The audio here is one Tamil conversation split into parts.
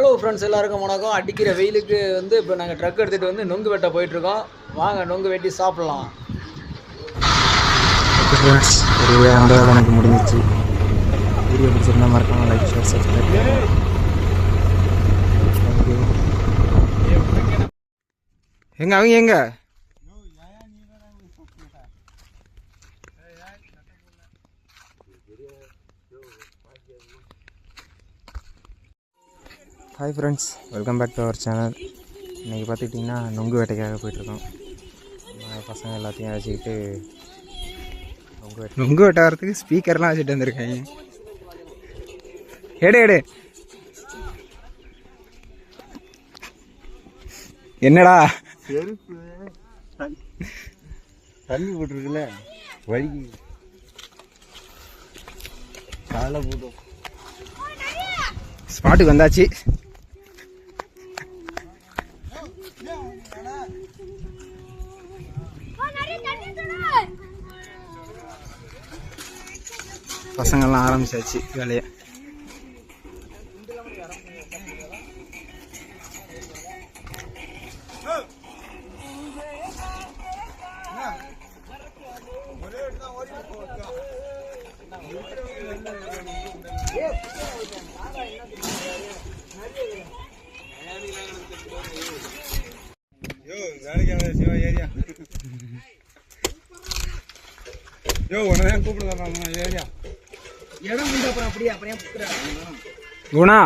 ஹலோ ஃப்ரெண்ட்ஸ் எல்லாருக்கும் வணக்கம். அடிக்கிற வெயிலுக்கு வந்து இப்போ நாங்கள் ட்ரக் எடுத்துகிட்டு வந்து நொங்கு வெட்ட போயிட்டுருக்கோம். வாங்க நொங்கு வெட்டி சாப்பிட்லாம் ஃப்ரெண்ட்ஸ் ஒரு எனக்கு முடிஞ்சிச்சு. வீடியோ பிடிச்சிருந்தா மறக்காம லைக் ஷேர் சப்ஸ்கிரைப் எங்க அவங்க எங்க? Hi friends welcome back to our channel இன்றைக்கி பார்த்துக்கிட்டிங்கன்னா நொங்கு வேட்டைக்காக போயிட்டுருக்கோம். பசங்க எல்லாத்தையும் அழைச்சிக்கிட்டு நொங்கு வெட்ட நொங்கு வெட்ட வரத்துக்கு ஸ்பீக்கர்லாம் வச்சுட்டு வந்திருக்காங்க எடு எடு. என்னடா? செருப்பு. தண்ணி- தண்ணி போட்டிருக்குல்ல? வழுகி காலை போட்டோம் ஸ்பாட்டுக்கு வந்தாச்சு. பசங்கள்லாம் ஆரம்பிச்சாச்சு வேலையை. குணா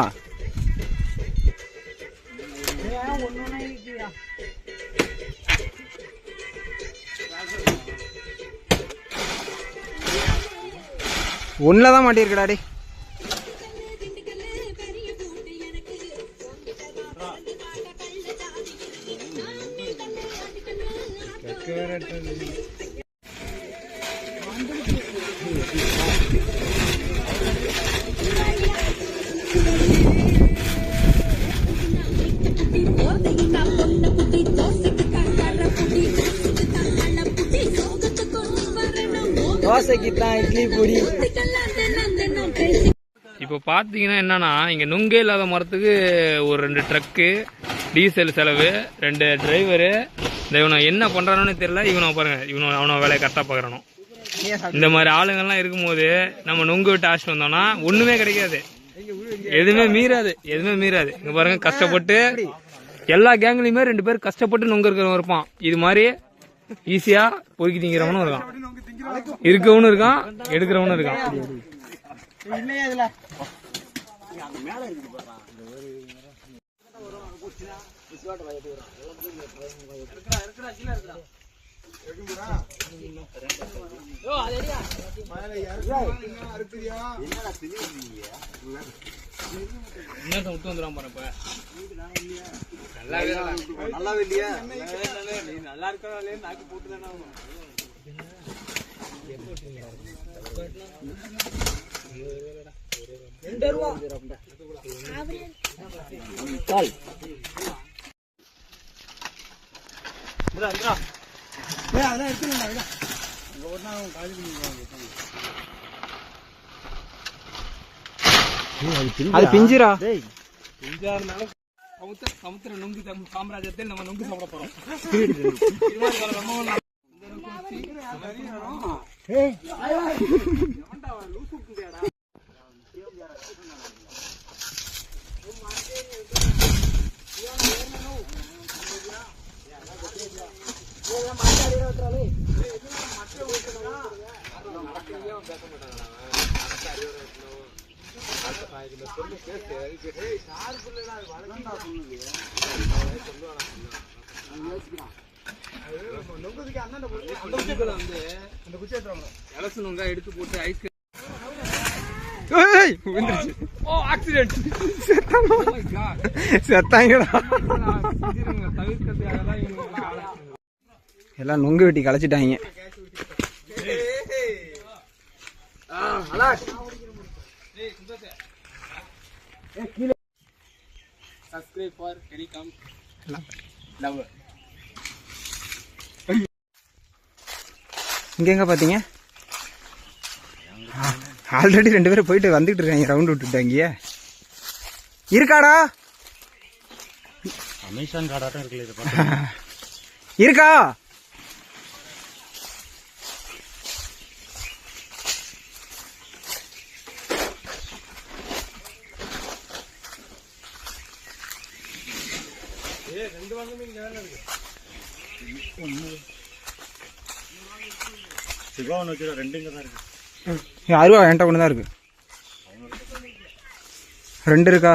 ஒன்றில் தான் மாட்டியிருக்கடா டே தோசைக்கு தான் இட்லி பொடி இப்போ பார்த்தீங்கன்னா என்னன்னா இங்கே நுங்கே இல்லாத மரத்துக்கு ஒரு ரெண்டு ட்ரக்கு டீசல் செலவு ரெண்டு டிரைவரு இந்த இவனை என்ன பண்ணுறானு தெரியல இவனை பாருங்க இவனை அவனை வேலையை கரெக்டாக பார்க்குறானோ இந்த மாதிரி ஆளுங்கள்லாம் இருக்கும்போது நம்ம நுங்கு விட்டு ஆசிட்டு வந்தோம்னா ஒன்றுமே கிடைக்காது. எதுவுமே மீறாது. எதுவுமே மீறாது. இங்க பாருங்க கஷ்டப்பட்டு எல்லா கேங்லயுமே ரெண்டு பேர் கஷ்டப்பட்டு நுங்கு இருக்கிறவன் இருப்பான். இது மாதிரி ஈஸியா பொறுக்கி திங்கிறவனும் இருக்கான். இருக்கவனும் இருக்கான் எடுக்கிறவனும் இருக்கான். என்ன விட்டு வந்துடும் பாரு இப்ப நல்லாவே இல்லையா நல்லா இருக்கிறாலே நாக்கு போட்டு தானே ஆகணும் அது பிஞ்சிரா சமுத்திர சமுத்திர நுங்கு தம் சாம்ராஜ்யத்தில் நம்ம நுங்கு சாப்பிட போறோம். இலசு நுங்கா எடுத்து போட்டு ஐஸ் ஓ ஆக்சிடென்ட் செத்தாங்கடா தவிர்க்கிறதுக்காக எல்லாம் நொங்கு வெட்டி களைச்சிட்டாங்க. சப்ஸ்கிரைப் ஃபார் டெலிகாம் லவ் இங்க எங்க பாத்தீங்க? ஆல்ரெடி ரெண்டு பேரும் போயிட்டு வந்துட்டு இருக்காங்க ரவுண்ட் விட்டுட்டாங்க இருக்காடா? அமேசான் காடாட்டம் இருக்குல்ல இதை பார்த்து இருக்கா சிவா ஒன்று வச்சுருக்கேன் ரெண்டு இங்கே தான் இருக்கு ஏய், அருவா என்கிட்ட ஒன்று தான் இருக்கு. ரெண்டு இருக்கா?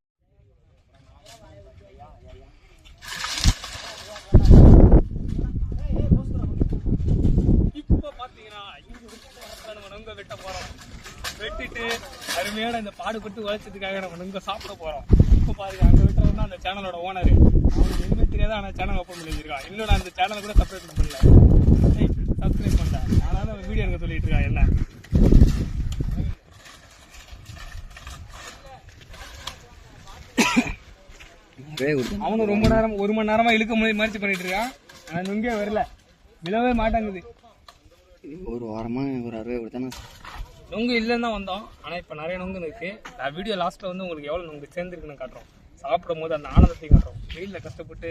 இப்போ பார்த்தீங்கன்னா நம்ம நொங்க வெட்ட போகிறோம் வெட்டிட்டு அருமையான இந்த பாடுபட்டு உழைச்சதுக்காக நம்ம நொங்க சாப்பிட போகிறோம் இப்போ பாருங்க அங்கே விட்டுறது தான் அந்த சேனலோட ஓனர் அவனுக்கு எதுவுமே தெரியாத ஆனால் சேனல் ஓப்பன் பண்ணி வச்சிருக்கான். இன்னும் நான் அந்த சேனலை கூட சப்ஸ்கிரைப் பண்ணல. சப்ஸ்கிரைப் பண்ணல. அதனால அவன் வீடியோ எனக்கு சொல்லிட்டு இருக்கான் என்ன? அவனும் ரொம்ப நேரம் ஒரு மணி நேரமா இழுக்க முயற்சி முயற்சி பண்ணிட்டு இருக்கான். ஆனா நுங்கே வரல. விழவே மாட்டாங்குது. ஒரு வாரமாக ஒரு அறுபது கொடுத்தானே நொங்கு இல்லைன்னு தான் வந்தோம். ஆனால் இப்போ நிறைய நொங்கு இருக்கு. நான் வீடியோ லாஸ்ட்டில் வந்து உங்களுக்கு எவ்வளோ நொங்கு சேர்ந்துருக்குன்னு காட்டுறோம். சாப்பிடும் போது அந்த ஆனந்தத்தையும் காட்டுறோம். வெயிலில் கஷ்டப்பட்டு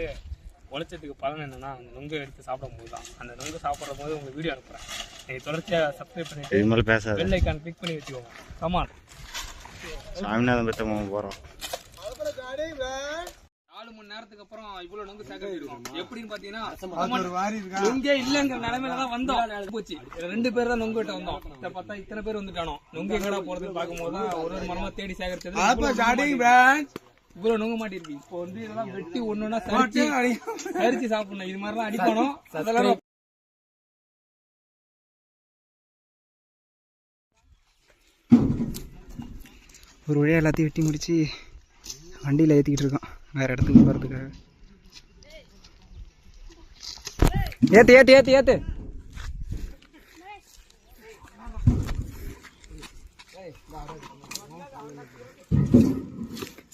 உழைச்சதுக்கு பலன் என்னன்னா அந்த நொங்கு எடுத்து சாப்பிடும் போது தான். அந்த நொங்கு சாப்பிட்ற போது உங்களுக்கு வீடியோ அனுப்புகிறேன் நீங்கள் தொடர்ச்சியாக சப்ஸ்கிரைப் மேலே பேசாத. பெல் ஐக்கான் கிளிக் பண்ணி வச்சுக்கோங்க. கமான் சாமிநாதன் மாமா போகிறோம் நாலு மணி நேரத்துக்கு அப்புறம் இவ்வளவு நொங்கு சேகரிச்சிருக்கோம். எப்படின்னு பாத்தீங்கன்னா நொங்கே இல்லங்கிற நிலைமையில தான் வந்தோம் போச்சு. ரெண்டு பேர் தான் நொங்கு வெட்ட வந்தோம். இத பார்த்தா இத்தனை பேர் வந்துட்டானோ? நொங்கு எங்கடா போறதுன்னு பார்க்கும்போது தான் ஒரு ஒரு மரமா தேடி சேகரிச்சது. இவ்வளவு நொங்கு மாட்டிருக்கு. இப்போ வந்து இதெல்லாம் வெட்டி ஒண்ணுன்னா சரிச்சு சரிச்சு சாப்பிடணும். இது மாதிரிலாம் அடிக்கணும். அதெல்லாம் ஒரு வழியாக எல்லாத்தையும் வெட்டி முடிச்சு வண்டியில் ஏற்றிக்கிட்டு இருக்கோம். வேறு இடத்துக்கு போகிறதுக்காக ஏற்று ஏற்று ஏற்று ஏற்று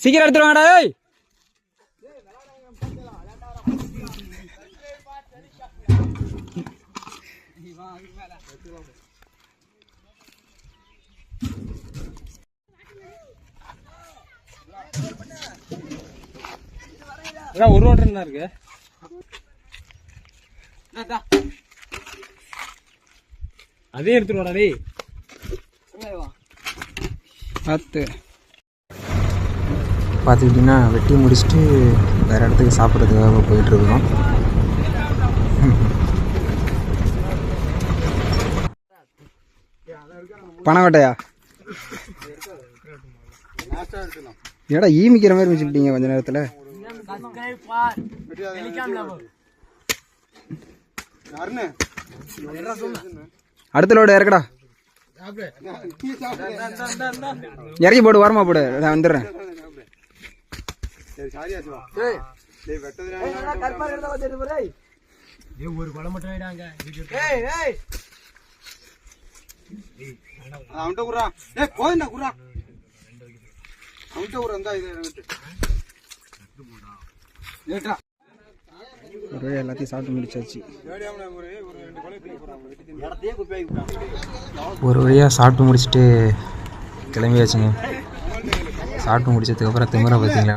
சீக்கிரம் எடுத்துருவாடா எடுத்துட்டு வாடா ஏய் ஒரு ஓட்டம் தான் இருக்கு அதே எடுத்துட்டு வாடா டேய். பார்த்து பார்த்துக்கிட்டிங்கன்னா வெட்டி முடிச்சுட்டு வேறு இடத்துக்கு சாப்பிட்றதுக்காக போயிட்டுருக்கோம் பணம் வேட்டையா ஏடா ஈமிக்கிற மாதிரி வச்சுக்கிட்டீங்க கொஞ்ச நேரத்தில்? அடுத்த லோடு இறக்கடா. இறக்கி போடு வரமா போடு. நான் வந்துடுறேன். அவன்கிட்ட குறா ஏ போதுண்டா குறா அவன்கிட்ட குறா இருந்தா இது ஒரு எல்லாத்தையும் சாப்பிட்டு முடிச்சாச்சு. ஒரு வழியாக சாப்பிட்டு முடிச்சுட்டு கிளம்பியாச்சுங்க. சாப்பிட்டு முடிச்சதுக்கப்புறம் திமுறை பார்த்தீங்களா?